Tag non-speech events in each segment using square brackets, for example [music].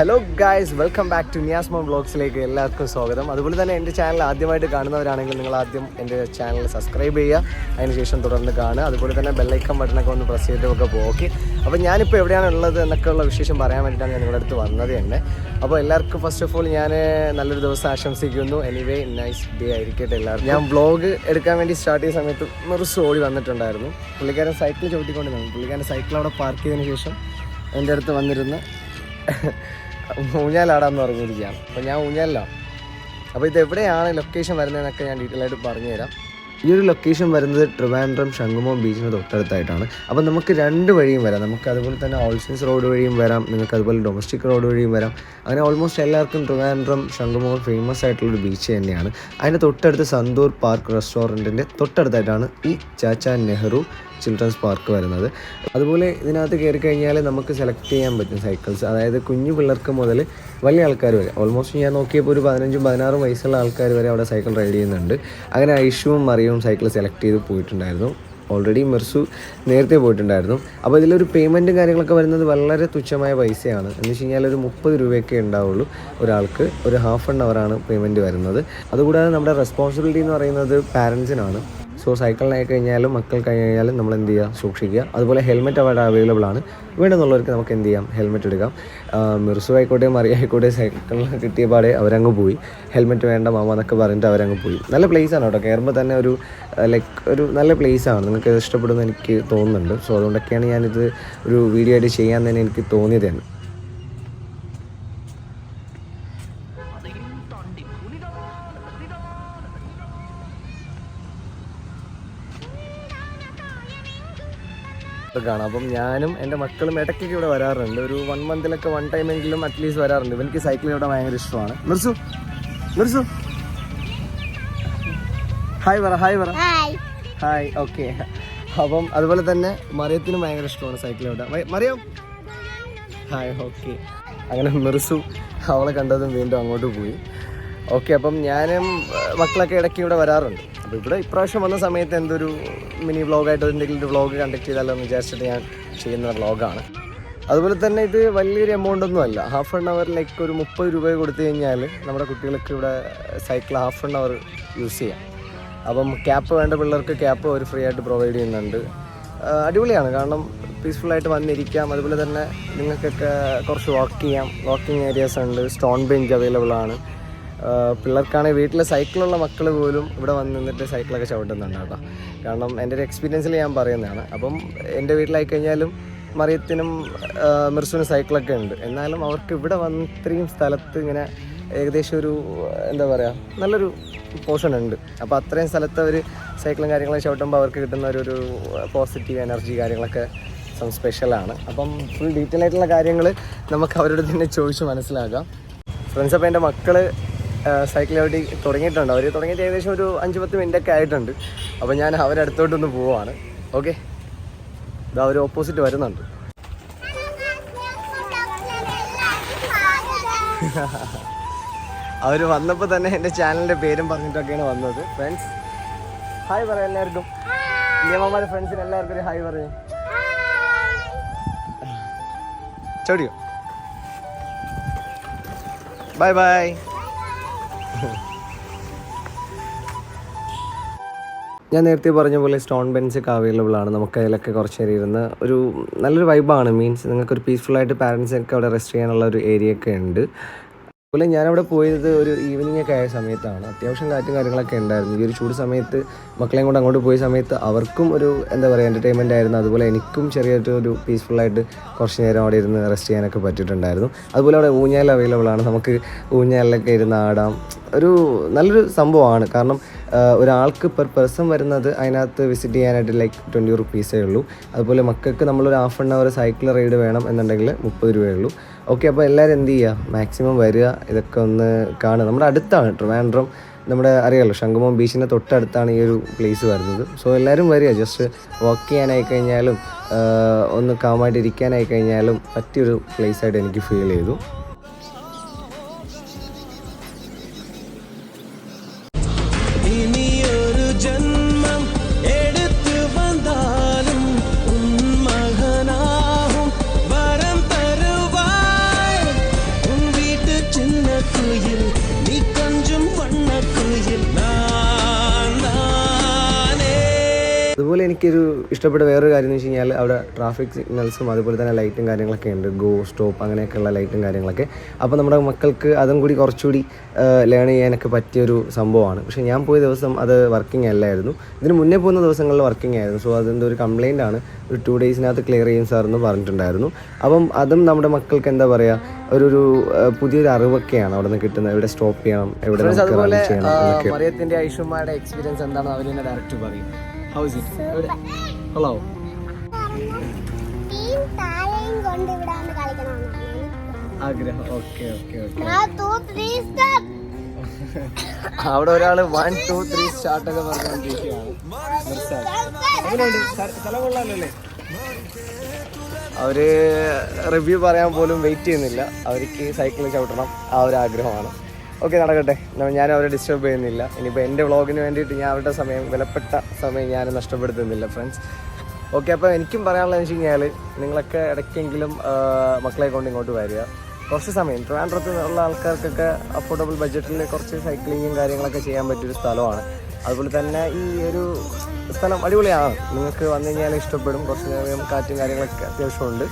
Hello guys welcome back to നിയാസ്മോ ബ്ലോഗ്സിലേക്ക് എല്ലാവർക്കും സ്വാഗതം. അതുപോലെ തന്നെ എന്റെ ചാനൽ ആദ്യമായിട്ട് കാണുന്നവരാണെങ്കിൽ നിങ്ങൾ ആദ്യം എന്റെ ചാനൽ സബ്സ്ക്രൈബ് ചെയ്യുക. അതിനുശേഷം തുടർന്ന് കാണുക. അതുപോലെ തന്നെ ബെല്ലൈക്കൺ ബട്ടണൊക്കെ ഒന്ന് പ്രസ് ചെയ്തൊക്കെ പോകും ഓക്കെ അപ്പോൾ ഞാനിപ്പോൾ എവിടെയാണ് ഉള്ളത് എന്നൊക്കെയുള്ള വിശേഷം പറയാൻ വേണ്ടിയിട്ടാണ് ഞാൻ നിങ്ങളുടെ അടുത്ത് വന്നത് തന്നെ. അപ്പോൾ എല്ലാവർക്കും ഫസ്റ്റ് ഓഫ് ഓൾ ഞാൻ നല്ലൊരു ദിവസം ആശംസിക്കുന്നു. എനിവേ നൈസ് ഡേ ആയിരിക്കട്ടെ എല്ലാവർക്കും. ഞാൻ വ്ളോഗ് എടുക്കാൻ വേണ്ടി സ്റ്റാർട്ട് ചെയ്ത സമയത്ത് മെറുസ് ഓടി വന്നിട്ടുണ്ടായിരുന്നു. പുള്ളിക്കാരൻ സൈക്കിൾ ചവിട്ടിക്കൊണ്ട് പുള്ളിക്കാരൻ സൈക്കിൾ അവിടെ പാർക്ക് ചെയ്തതിന് ശേഷം എന്റെ അടുത്ത് വന്നിരുന്ന്. ഊഞ്ഞാലാടാന്ന് പറഞ്ഞിരിക്കുകയാണ്. അപ്പോൾ ഞാൻ ഊഞ്ഞാലോ അപ്പോൾ ഇത് എവിടെയാണ് ലൊക്കേഷൻ വരുന്നതെന്നൊക്കെ ഞാൻ ഡീറ്റെയിൽ ആയിട്ട് പറഞ്ഞുതരാം. ഈ ഒരു ലൊക്കേഷൻ വരുന്നത് ട്രിവാൻഡ്രം ശംഖുമോ ബീച്ചിന് തൊട്ടടുത്തായിട്ടാണ്. അപ്പോൾ നമുക്ക് രണ്ട് വഴിയും വരാം. നമുക്ക് അതുപോലെ തന്നെ ഓൾസിൻസ് റോഡ് വഴിയും വരാം. നിങ്ങൾക്ക് അതുപോലെ ഡൊമസ്റ്റിക് റോഡ് വഴിയും വരാം. അങ്ങനെ ഓൾമോസ്റ്റ് എല്ലാവർക്കും ട്രിവാൻഡ്രം ശംഖുമോ ഫേമസ് ആയിട്ടുള്ളൊരു ബീച്ച് തന്നെയാണ്. അതിന്റെ തൊട്ടടുത്ത് സന്തൂർ പാർക്ക് റെസ്റ്റോറന്റിന്റെ തൊട്ടടുത്തായിട്ടാണ് ഈ ചാച്ച നെഹ്റു ചിൽഡ്രൻസ് പാർക്ക് വരുന്നത്. അതുപോലെ ഇതിനകത്ത് കയറി കഴിഞ്ഞാൽ നമുക്ക് സെലക്ട് ചെയ്യാൻ പറ്റും സൈക്കിൾസ് അതായത് കുഞ്ഞു പിള്ളേർക്ക് മുതൽ വലിയ ആൾക്കാർ വരെ. ഓൾമോസ്റ്റ് ഞാൻ നോക്കിയപ്പോൾ ഒരു പതിനഞ്ചും പതിനാറും വയസ്സുള്ള ആൾക്കാർ വരെ അവിടെ സൈക്കിൾ റൈഡ് ചെയ്യുന്നുണ്ട്. അങ്ങനെ ഐഷുവും മറിയവും സൈക്കിൾ സെലക്ട് ചെയ്ത് പോയിട്ടുണ്ടായിരുന്നു. ഓൾറെഡി മെർസു നേരത്തെ പോയിട്ടുണ്ടായിരുന്നു. അപ്പോൾ ഇതിലൊരു പേയ്മെന്റും കാര്യങ്ങളൊക്കെ വരുന്നത് വളരെ തുച്ഛമായ പൈസയാണ്. എന്ന് വെച്ച് കഴിഞ്ഞാൽ ഒരു മുപ്പത് രൂപയൊക്കെ ഉണ്ടാവുള്ളൂ ഒരാൾക്ക്. ഒരു ഹാഫ് ആൻ അവറാണ് പേയ്മെന്റ് വരുന്നത്. അതുകൂടാതെ നമ്മുടെ റെസ്പോൺസിബിലിറ്റി എന്ന് പറയുന്നത് പാരൻസിനാണ് സോ സൈക്കിളിനായി കഴിഞ്ഞാലും മക്കൾക്ക് കഴിഞ്ഞാലും നമ്മൾ എന്ത് ചെയ്യുക? സൂക്ഷിക്കുക. അതുപോലെ ഹെൽമെറ്റ് അവിടെ അവൈലബിൾ ആണ്. വേണമെന്നുള്ളവർക്ക് നമുക്ക് എന്ത് ചെയ്യാം? ഹെൽമെറ്റ് എടുക്കാം. മിർസു ആയിക്കോട്ടെ മറിയ ആയിക്കോട്ടെ സൈക്കിളിൽ കിട്ടിയ പാടെ അവരങ്ങ് പോയി. ഹെൽമെറ്റ് വേണ്ട മാമ എന്നൊക്കെ പറഞ്ഞിട്ട് അവരങ്ങ് പോയി. നല്ല place ആണ് കേട്ടോ. കയറുമ്പോൾ തന്നെ ഒരു ലൈക്ക് ഒരു നല്ല place ആണ്. നിങ്ങൾക്ക് ഇഷ്ടപ്പെടുമെന്ന് എനിക്ക് തോന്നുന്നുണ്ട്. സോ അതുകൊണ്ടൊക്കെയാണ് ഞാനിത് ഒരു വീഡിയോ ആയിട്ട് ചെയ്യാൻ തന്നെ എനിക്ക് തോന്നിയത് തന്നെ. കാണാം. അപ്പം ഞാനും എന്റെ മക്കളും ഇടയ്ക്കൊക്കെ ഇവിടെ വരാറുണ്ട്. ഒരു വൺ മന്തിലൊക്കെ വൺ ടൈമെങ്കിലും അറ്റ്ലീസ്റ്റ് വരാറുണ്ട്. ഇവനിക്ക് സൈക്കിൾ ഇവിടെ ഭയങ്കര ഇഷ്ടമാണ്. മിർസു മിർസു. ഹായ് പറ ഹായ് പറ. ഹായ് ഓക്കെ അപ്പം അതുപോലെ തന്നെ മറിയത്തിനും ഭയങ്കര ഇഷ്ടമാണ് സൈക്കിൾ ഇവിടെ. മറിയം. ഹായ് ഓക്കെ അങ്ങനെ മിർസു അവളെ കണ്ടതും വീണ്ടും അങ്ങോട്ട് പോയി. ഓക്കെ അപ്പം ഞാനും മക്കളൊക്കെ ഇടയ്ക്ക് ഇവിടെ വരാറുണ്ട്. അപ്പോൾ ഇവിടെ ഇപ്രാവശ്യം വന്ന സമയത്ത് എന്തൊരു മിനി വ്ളോഗായിട്ട് എന്തെങ്കിലും ഒരു വ്ളോഗ് കണ്ടക്ട് ചെയ്താലോ എന്ന് വിചാരിച്ചിട്ട് ഞാൻ ചെയ്യുന്ന വ്ളോഗാണ് അതുപോലെ തന്നെ ഇത് വലിയൊരു എമൗണ്ട് ഒന്നും അല്ല. ഹാഫ് ആൻ അവർ ലൈക്ക് ഒരു മുപ്പത് രൂപ കൊടുത്തു കഴിഞ്ഞാൽ നമ്മുടെ കുട്ടികൾക്ക് ഇവിടെ cycle half an hour use ചെയ്യാം. അപ്പം ക്യാപ്പ് വേണ്ട പിള്ളേർക്ക് ക്യാപ്പ് അവർ ഫ്രീ ആയിട്ട് പ്രൊവൈഡ് ചെയ്യുന്നുണ്ട്. അടിപൊളിയാണ്. കാരണം പീസ്ഫുള്ളായിട്ട് വന്നിരിക്കാം. അതുപോലെ തന്നെ നിങ്ങൾക്കൊക്കെ കുറച്ച് വാക്ക് ചെയ്യാം. വാക്കിംഗ് ഏരിയാസ് ഉണ്ട്. സ്റ്റോൺ ബെഞ്ച് അവൈലബിൾ ആണ്. പിള്ളേർക്കാണെങ്കിൽ വീട്ടിൽ സൈക്കിളുള്ള മക്കൾ പോലും ഇവിടെ വന്ന് നിന്നിട്ട് സൈക്കിളൊക്കെ ചവിട്ടുന്നുണ്ട് കേട്ടോ. കാരണം എന്റെ ഒരു എക്സ്പീരിയൻസിൽ ഞാൻ പറയുന്നതാണ്. അപ്പം എന്റെ വീട്ടിലായി കഴിഞ്ഞാലും മറിയത്തിനും മിർസുവിനും സൈക്കിളൊക്കെ ഉണ്ട്. എന്നാലും അവർക്ക് ഇവിടെ വന്ന് ഇത്രയും സ്ഥലത്ത് ഇങ്ങനെ ഏകദേശം ഒരു എന്താ പറയുക നല്ലൊരു പോർഷൻ ഉണ്ട്. അപ്പോൾ അത്രയും സ്ഥലത്ത് അവർ സൈക്കിളും കാര്യങ്ങളും ചവിട്ടുമ്പോൾ അവർക്ക് കിട്ടുന്ന ഒരു പോസിറ്റീവ് എനർജി കാര്യങ്ങളൊക്കെ സം സ്പെഷ്യലാണ് അപ്പം ഫുൾ ഡീറ്റെയിൽ ആയിട്ടുള്ള കാര്യങ്ങൾ നമുക്ക് അവരോട് തന്നെ ചോദിച്ച് മനസ്സിലാക്കാം. ഫ്രണ്ട്സ് അപ്പോൾ എന്റെ മക്കൾ സൈക്കിൾ ചവിട്ടി തുടങ്ങിയിട്ടുണ്ട്. അവർ തുടങ്ങിയിട്ട് ഏകദേശം ഒരു അഞ്ച് പത്ത് മിനിറ്റ് ഒക്കെ ആയിട്ടുണ്ട്. അപ്പോൾ ഞാൻ അവരുടെ അടുത്തോട്ടൊന്ന് പോവാണ്. ഓക്കെ ഇത് അവർ ഓപ്പോസിറ്റ് വരുന്നുണ്ട്. അവർ വന്നപ്പോൾ തന്നെ എന്റെ ചാനലിന്റെ പേരും പറഞ്ഞിട്ടൊക്കെയാണ് വന്നത്. ഫ്രണ്ട്സ് ഹായ് പറയാം എല്ലാവർക്കും. നിയമമാരെ ഫ്രണ്ട്സിന് എല്ലാവർക്കും ഒരു ഹായ് പറഞ്ഞു ചോടിയോ ബൈ ബൈ ഞാൻ നേരത്തെ പറഞ്ഞ പോലെ സ്റ്റോൺ ബെൻസ് ഒക്കെ അവൈലബിൾ ആണ്. നമുക്ക് അതിലൊക്കെ കുറച്ച് നേരം ഇരുന്ന് ഒരു നല്ലൊരു വൈബാണ് മീൻസ് നിങ്ങൾക്ക് ഒരു പീസ്ഫുള്ളായിട്ട് പാരൻസൊക്കെ അവിടെ റെസ്റ്റ് ചെയ്യാനുള്ള ഒരു ഏരിയ ഒക്കെ ഉണ്ട്. അതുപോലെ ഞാനവിടെ പോയത് ഒരു ഈവനിങ് ഒക്കെ ആയ സമയത്താണ്. അത്യാവശ്യം കാറ്റും കാര്യങ്ങളൊക്കെ ഉണ്ടായിരുന്നു. ഈ ഒരു ചൂട് സമയത്ത് മക്കളെയും കൊണ്ട് അങ്ങോട്ട് പോയ സമയത്ത് അവർക്കും ഒരു എന്താ പറയുക എന്റർടൈൻമെന്റ് ആയിരുന്നു. അതുപോലെ എനിക്കും ചെറിയൊരു ഒരു പീസ്ഫുള്ളായിട്ട് കുറച്ച് നേരം അവിടെ ഇരുന്ന് റെസ്റ്റ് ചെയ്യാനൊക്കെ പറ്റിയിട്ടുണ്ടായിരുന്നു. അതുപോലെ അവിടെ ഊഞ്ഞാൽ അവൈലബിൾ ആണ്. നമുക്ക് ഊഞ്ഞാലിലൊക്കെ ഇരുന്ന് ആടാം. ഒരു നല്ലൊരു സംഭവമാണ്. കാരണം ഒരാൾക്ക് പെർ പേഴ്സൺ വരുന്നത് അതിനകത്ത് വിസിറ്റ് ചെയ്യാനായിട്ട് ലൈക്ക് ട്വന്റി റുപ്പീസേ ഉള്ളൂ. അതുപോലെ മക്കൾക്ക് നമ്മളൊരു half an hour cycle ride വേണം എന്നുണ്ടെങ്കിൽ മുപ്പത് രൂപയേ ഉള്ളൂ. ഓക്കെ അപ്പോൾ എല്ലാവരും എന്ത് ചെയ്യുക മാക്സിമം വരിക ഇതൊക്കെ ഒന്ന് കാണുക. നമ്മുടെ അടുത്താണ് ട്രിവാൻഡ്രം. നമ്മുടെ അറിയാലോ ശംഖുമം ബീച്ചിന്റെ തൊട്ടടുത്താണ് ഈ ഒരു പ്ലേസ് വരുന്നത്. സോ എല്ലാവരും വരിക. ജസ്റ്റ് വാക്ക് ചെയ്യാനായി കഴിഞ്ഞാലും ഒന്ന് കാമായിട്ട് ഇരിക്കാനായി കഴിഞ്ഞാലും പറ്റിയൊരു പ്ലേസ് ആയിട്ട് എനിക്ക് ഫീൽ ചെയ്തു. എനിക്കൊരു ഇഷ്ടപ്പെട്ട വേറൊരു കാര്യം എന്ന് വെച്ച് കഴിഞ്ഞാൽ അവിടെ ട്രാഫിക് സിഗ്നൽസും അതുപോലെ തന്നെ ലൈറ്റും കാര്യങ്ങളൊക്കെ ഉണ്ട്. ഗോ സ്റ്റോപ്പ് അങ്ങനെയൊക്കെയുള്ള ലൈറ്റും കാര്യങ്ങളൊക്കെ. അപ്പോൾ നമ്മുടെ മക്കൾക്ക് അതും കൂടി കുറച്ചുകൂടി ലേൺ ചെയ്യാനൊക്കെ പറ്റിയൊരു സംഭവമാണ്. പക്ഷേ ഞാൻ പോയ ദിവസം അത് വർക്കിംഗ് അല്ലായിരുന്നു. ഇതിന് മുന്നേ പോകുന്ന ദിവസങ്ങളിൽ വർക്കിംഗ് ആയിരുന്നു. സോ അതിന്റെ ഒരു കംപ്ലയിന്റ് ആണ്. ഒരു ടു ഡേയ്സിനകത്ത് ക്ലിയർ ചെയ്യും സാർ എന്ന് പറഞ്ഞിട്ടുണ്ടായിരുന്നു. അപ്പം അതും നമ്മുടെ മക്കൾക്ക് എന്താ പറയുക ഒരു ഒരു പുതിയൊരു അറിവൊക്കെയാണ് അവിടെ നിന്ന് കിട്ടുന്നത്. എവിടെ സ്റ്റോപ്പ് ചെയ്യണം എവിടെ ചെയ്യണം മറിയത്തിന്റെ ഐഷുമാരുടെ എക്സ്പീരിയൻസ് എന്താണെന്ന് അവർ ഡയറക്റ്റ് പറയും. ഹൗസ് ഇറ്റ് ഹലോ ആഗ്രഹം. Okay okay. [laughs] അവിടെ ഒരാൾ വൺ ടു ത്രീ സ്റ്റാർട്ട് ഒക്കെ പറഞ്ഞുകൊണ്ടിരിക്കുകയാണ്. സ്ഥലം കൊള്ളാലല്ലേ? അവർ റിവ്യൂ പറയാൻ പോലും വെയിറ്റ് ചെയ്യുന്നില്ല. അവർക്ക് സൈക്കിൾ ചവിട്ടണം. ആ ഒരു ആഗ്രഹമാണ്. ഓക്കെ നടക്കട്ടെ. ഞാൻ അവരെ ഡിസ്റ്റർബ് ചെയ്യുന്നില്ല. ഇനിയിപ്പോൾ എന്റെ വ്ളോഗിന് വേണ്ടിയിട്ട് ഞാൻ അവരുടെ സമയം വിലപ്പെട്ട സമയം ഞാൻ നഷ്ടപ്പെടുത്തുന്നില്ല ഫ്രണ്ട്സ് ഓക്കെ അപ്പോൾ എനിക്കും പറയാനുള്ളത് വെച്ച് കഴിഞ്ഞാൽ നിങ്ങളൊക്കെ ഇടയ്ക്കെങ്കിലും മക്കളെ കൊണ്ട് ഇങ്ങോട്ട് വരിക. കുറച്ച് സമയം. ട്രിവാൻഡ്രത്ത് ഉള്ള ആൾക്കാർക്കൊക്കെ അഫോർഡബിൾ ബഡ്ജറ്റിൽ കുറച്ച് സൈക്ലിങ്ങും കാര്യങ്ങളൊക്കെ ചെയ്യാൻ പറ്റിയൊരു സ്ഥലമാണ്. അതുപോലെ തന്നെ ഈ ഒരു സ്ഥലം അടിപൊളിയാണ്. നിങ്ങൾക്ക് വന്നു കഴിഞ്ഞാൽ ഇഷ്ടപ്പെടും. കുറച്ച് സമയം കാറ്റും കാര്യങ്ങളൊക്കെ അത്യാവശ്യമുണ്ട്.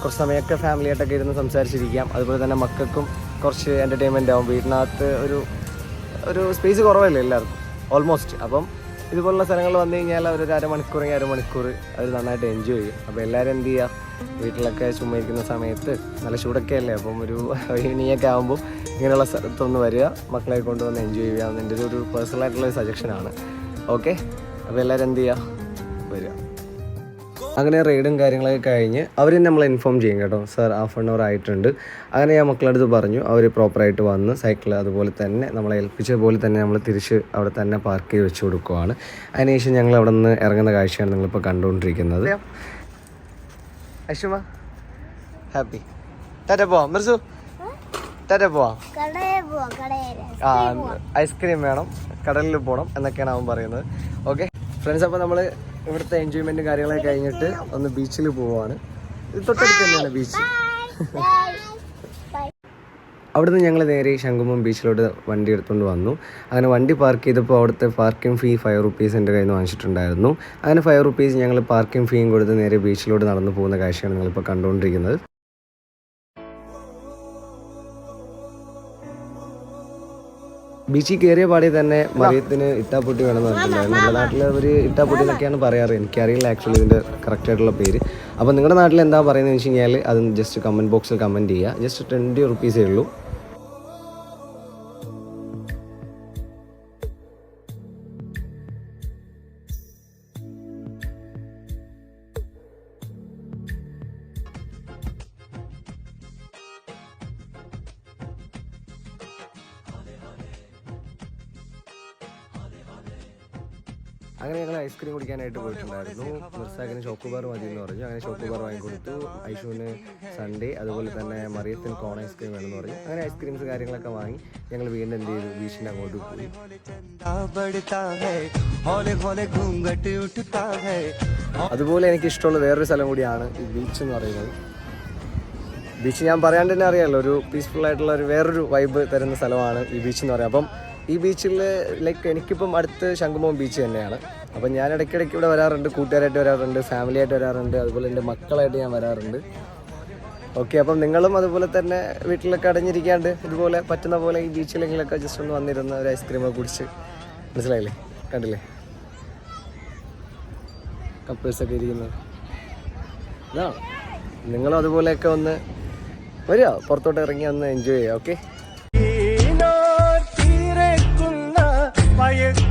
കുറച്ച് സമയമൊക്കെ ഫാമിലിയായിട്ടൊക്കെ ഇരുന്ന് സംസാരിച്ചിരിക്കാം. അതുപോലെ തന്നെ മക്കൾക്കും കുറച്ച് എന്റർടൈൻമെന്റ് ആവും. വീടിനകത്ത് ഒരു ഒരു സ്പേസ് കുറവല്ലേ എല്ലാവർക്കും? ഓൾമോസ്റ്റ് അപ്പം ഇതുപോലുള്ള സ്ഥലങ്ങൾ വന്നു കഴിഞ്ഞാൽ അവർ അരമണിക്കൂറെങ്കിൽ അരമണിക്കൂർ അവർ നന്നായിട്ട് എൻജോയ് ചെയ്യും. അപ്പോൾ എല്ലാവരും എന്ത് ചെയ്യുക വീട്ടിലൊക്കെ ചുമ്മാ ഇരിക്കുന്ന സമയത്ത് നല്ല ചൂടൊക്കെ അല്ലേ? അപ്പം ഒരു ഈവനിങ് ഒക്കെ ആകുമ്പോൾ ഇങ്ങനെയുള്ള സ്ഥലത്തൊന്ന് വരിക മക്കളെ കൊണ്ടുവന്ന് എൻജോയ് ചെയ്യുക. എന്റെ ഒരു ഒരു പേഴ്സണൽ ആയിട്ടുള്ള സജഷനാണ് ഓക്കെ അപ്പോൾ എല്ലാവരും എന്ത് ചെയ്യുക അങ്ങനെ റെയ്ഡും കാര്യങ്ങളൊക്കെ കഴിഞ്ഞ് അവർ നമ്മളെ ഇൻഫോം ചെയ്യും കേട്ടോ. സർ ഹാഫ് ആൻ അവർ ആയിട്ടുണ്ട്. അങ്ങനെ ഞാൻ മക്കളുടെ അടുത്ത് പറഞ്ഞു അവർ പ്രോപ്പറായിട്ട് വന്ന് സൈക്കിൾ അതുപോലെ തന്നെ നമ്മളെ ഏൽപ്പിച്ച പോലെ തന്നെ നമ്മൾ തിരിച്ച് അവിടെ തന്നെ പാർക്ക് ചെയ്ത് വെച്ച് കൊടുക്കുവാണ്. അതിനുശേഷം ഞങ്ങൾ അവിടെ നിന്ന് ഇറങ്ങുന്ന കാഴ്ചയാണ് നിങ്ങളിപ്പോൾ കണ്ടുകൊണ്ടിരിക്കുന്നത്. അശ്വമ ഹാപ്പി ടാറ്റ പോവാം. മിർസു ടാറ്റ പോവാം. ആ ഐസ്ക്രീം വേണം കടലിൽ പോകണം എന്നൊക്കെയാണ് അവൻ പറയുന്നത്. ഓക്കെ ഫ്രണ്ട്സ് അപ്പോൾ നമ്മൾ ഇവിടുത്തെ എൻജോയ്മെന്റും കാര്യങ്ങളൊക്കെ കഴിഞ്ഞിട്ട് ഒന്ന് ബീച്ചിൽ പോവാണ്. തൊട്ടടുത്ത് തന്നെയാണ് ബീച്ച് അവിടുന്ന് ഞങ്ങൾ നേരെ ശംഖുമം ബീച്ചിലോട്ട് വണ്ടി എടുത്തുകൊണ്ട് വന്നു. അങ്ങനെ വണ്ടി പാർക്ക് ചെയ്തപ്പോൾ അവിടുത്തെ പാർക്കിംഗ് ഫീ ഫൈവ് റുപ്പീസ് എന്റെ കയ്യിൽ നിന്ന് വാങ്ങിച്ചിട്ടുണ്ടായിരുന്നു. അങ്ങനെ ഫൈവ് റുപ്പീസ് ഞങ്ങൾ പാർക്കിംഗ് ഫീയും കൊടുത്ത് നേരെ ബീച്ചിലോട്ട് നടന്നു പോകുന്ന കാഴ്ചയാണ് നിങ്ങളിപ്പോൾ കണ്ടുകൊണ്ടിരിക്കുന്നത് ബീച്ചിൽ കയറിയ പാടി തന്നെ മറിയത്തിന് ഇട്ടാപ്പൊട്ടി വേണമെന്ന് പറഞ്ഞിട്ടുണ്ടായിരുന്നു. നമ്മുടെ നാട്ടിൽ അവർ ഇട്ടാപ്പൊട്ടി എന്നൊക്കെയാണ് പറയാറ്. എനിക്കറിയില്ല ആക്ച്വലി ഇതിന്റെ കറക്റ്റ് ആയിട്ടുള്ള പേര്. അപ്പോൾ നിങ്ങളുടെ നാട്ടിൽ എന്താ പറയുന്നത് വെച്ച് കഴിഞ്ഞാൽ അത് ജസ്റ്റ് കമന്റ് ബോക്സിൽ കമന്റ് ചെയ്യുക. ജസ്റ്റ് ട്വന്റി റുപ്പീസേ ഉള്ളൂ. അങ്ങനെ ഞങ്ങൾ ഐസ്ക്രീം കുടിക്കാനായിട്ട് പോയിട്ടുണ്ടായിരുന്നു. മിർസാഖിന് ചോക്കോബാർ മതി എന്ന് പറഞ്ഞു. അങ്ങനെ ചോക്കോബാർ വാങ്ങിക്കൊടുത്തു. ഐഷുവിന് സൺഡേ അതുപോലെ തന്നെ മറിയത്തിന് കോൺ ഐസ്ക്രീം വേണമെന്ന് പറഞ്ഞു. അങ്ങനെ ഐസ്ക്രീംസ് കാര്യങ്ങളൊക്കെ വാങ്ങി ഞങ്ങൾ വീണ്ടും എന്ത് ചെയ്തു? ബീച്ചിന്റെ അങ്ങോട്ട് പോയി. അതുപോലെ എനിക്ക് ഇഷ്ടമുള്ള വേറൊരു സ്ഥലം കൂടിയാണ് ഈ ബീച്ച് എന്ന് പറയുന്നത്. ബീച്ച് ഞാൻ പറയാണ്ട് തന്നെ അറിയാമല്ലോ ഒരു പീസ്ഫുൾ ആയിട്ടുള്ള ഒരു വേറൊരു വൈബ് തരുന്ന സ്ഥലമാണ് ഈ ബീച്ച് എന്ന് പറയുന്നത്. അപ്പം ഈ ബീച്ചിൽ ലൈക്ക് എനിക്കിപ്പം അടുത്ത് ശംഖുമോം ബീച്ച് തന്നെയാണ്. അപ്പം ഞാൻ ഇടയ്ക്കിടയ്ക്ക് ഇവിടെ വരാറുണ്ട് കൂട്ടുകാരായിട്ട് വരാറുണ്ട് ഫാമിലിയായിട്ട് വരാറുണ്ട് അതുപോലെ എന്റെ മക്കളായിട്ട് ഞാൻ വരാറുണ്ട്. ഓക്കെ അപ്പം നിങ്ങളും അതുപോലെ തന്നെ വീട്ടിലൊക്കെ അടഞ്ഞിരിക്കാണ്ട് ഇതുപോലെ പറ്റുന്ന പോലെ ഈ ബീച്ചിലെങ്കിലൊക്കെ ജസ്റ്റ് ഒന്ന് വന്നിരുന്ന ഒരു ഐസ്ക്രീമൊക്കെ കുടിച്ച് മനസ്സിലായില്ലേ? കണ്ടില്ലേ? കപ്പിൾസൊക്കെ ഇരിക്കുന്നത് ഇതാണ് നിങ്ങളും അതുപോലെയൊക്കെ ഒന്ന് വരിക പുറത്തോട്ട് ഇറങ്ങി ഒന്ന് എൻജോയ് ചെയ്യുക ഓക്കെ മയക്കം കേട്ട്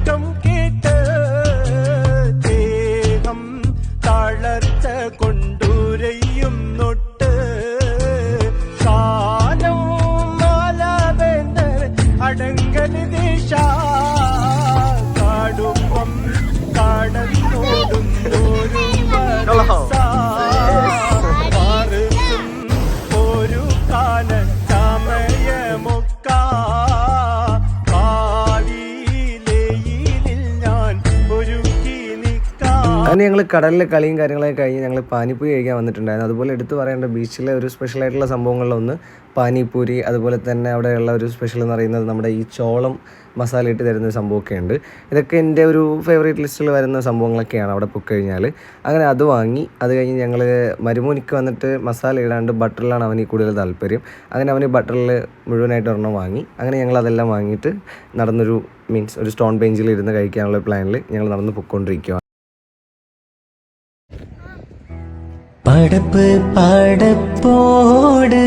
കടലിലെ കളിയും കാര്യങ്ങളൊക്കെ കഴിഞ്ഞ് ഞങ്ങൾ പാനിപ്പൂരി കഴിക്കാൻ വന്നിട്ടുണ്ടായിരുന്നു. അതുപോലെ എടുത്തു പറയേണ്ട ബീച്ചിലെ ഒരു സ്പെഷ്യൽ ആയിട്ടുള്ള സംഭവങ്ങളിലൊന്ന് പാനിപ്പൂരി അതുപോലെ തന്നെ അവിടെയുള്ള ഒരു സ്പെഷ്യൽ എന്ന് പറയുന്നത് നമ്മുടെ ഈ ചോളം മസാല ഇട്ട് തരുന്ന സംഭവമൊക്കെ ഉണ്ട്. ഇതൊക്കെ എന്റെ ഒരു ഫേവറേറ്റ് ലിസ്റ്റിൽ വരുന്ന സംഭവങ്ങളൊക്കെയാണ് അവിടെ പോയി കഴിഞ്ഞാൽ അങ്ങനെ അത് വാങ്ങി അത് കഴിഞ്ഞ് ഞങ്ങൾ മരുമോനിക്ക് വന്നിട്ട് മസാല ഇടാണ്ട് ബട്ടറിലാണ് അവന് കൂടുതൽ താല്പര്യം. അങ്ങനെ അവന് ബട്ടറിൽ മുഴുവനായിട്ട് ഒരെണ്ണം വാങ്ങി. അങ്ങനെ ഞങ്ങൾ അതെല്ലാം വാങ്ങിയിട്ട് നടന്നൊരു മീൻസ് ഒരു സ്റ്റോൺ ബെഞ്ചിൽ ഇരുന്ന് കഴിക്കാനുള്ള പ്ലാനിൽ ഞങ്ങൾ നടന്ന് പൊയ്ക്കൊണ്ടിരിക്കുക പടപ്പ് പടപ്പോട്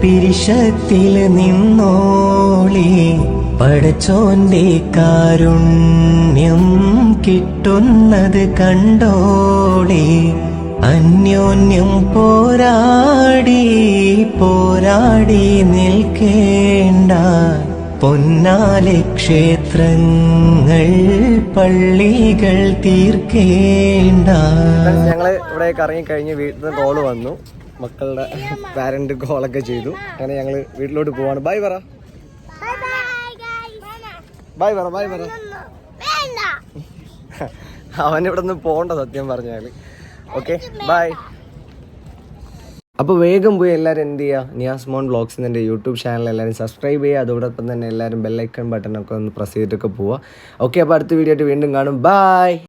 പിരിശത്തിൽ നിന്നോളി. പടച്ചോന്റെ കാരുണ്യം കിട്ടുന്നത് കണ്ടോളി. അന്യോന്യം പോരാടി പോരാടി നിൽക്കേണ്ട പൊന്നാലെ ക്ഷേത്രങ്ങൾ പള്ളികൾ തീർക്കേണ്ട. ഞങ്ങൾ ഇവിടെ കറങ്ങി കഴിഞ്ഞ് വീട്ടിൽ നിന്ന് കോൾ വന്നു. മക്കളുടെ പാരന്റ് കോളൊക്കെ ചെയ്തു. അങ്ങനെ ഞങ്ങൾ വീട്ടിലോട്ട് പോവാണ്. ബൈ പറ. ബൈ പറ ബൈ പറ. അവൻ ഇവിടെ നിന്ന് പോകണ്ട സത്യം പറഞ്ഞാൽ ഓക്കെ ബൈ അപ്പോൾ വേഗം പോയി എല്ലാവരും എന്ത് ചെയ്യുക Niyas Mon vlogs YouTube channel എല്ലാവരും സബ്സ്ക്രൈബ് ചെയ്യുക. അതോടൊപ്പം തന്നെ എല്ലാവരും ബെല്ലൈക്കൺ ബട്ടണൊക്കെ ഒന്ന് പ്രസ് ചെയ്തിട്ടൊക്കെ പോവുക. ഓക്കെ അപ്പോൾ അടുത്ത വീഡിയോ ആയിട്ട് വീണ്ടും കാണും. ബൈ